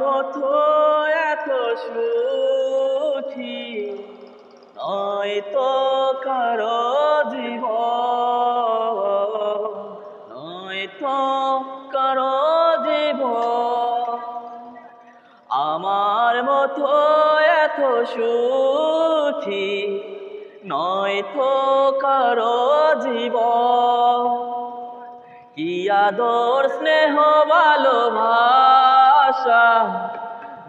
মতো এত সুখী। নয় তো কারও জীব নয় তো কারও জীব আমার মতো এত সুখী নয় তো কারও জীব কি আদর স্নেহ ভালোবাসা,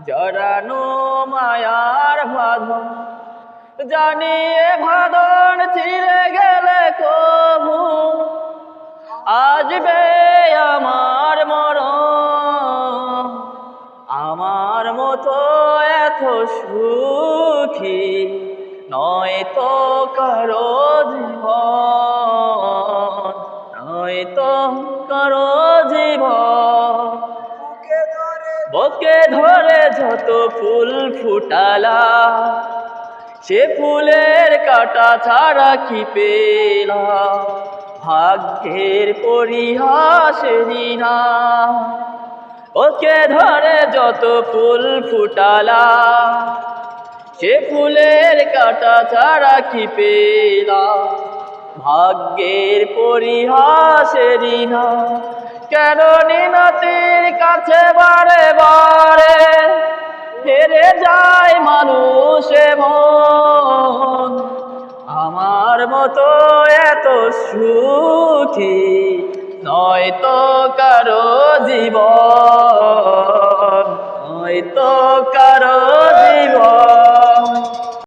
জড়ানো মায়ার বাঁধন। জানিয়ে ভাদন ছিঁড়ে গেলে কবু। আসবে আমার মরণ। আমার মতো এত সুখী নয় তো কারও জীবন। নয় তো কারও জীবন। বকে ধরে যত ফুল ফুটালা, সে ফুলের কাটা ছাড়া কি পেলা ভাগ্যের পরিহাস না ওকে ধরে যত ফুল ফুটালা, সে ফুলের কাটা ছাড়া কি পেলা ভাগ্যের পরিহাসের না কেন নিনতির কাছে বারে বারে হেরে যায় মানুষে মন। আমার মতো এত সুখী নয় তো কারও জীবন নয় তো কারও জীবন।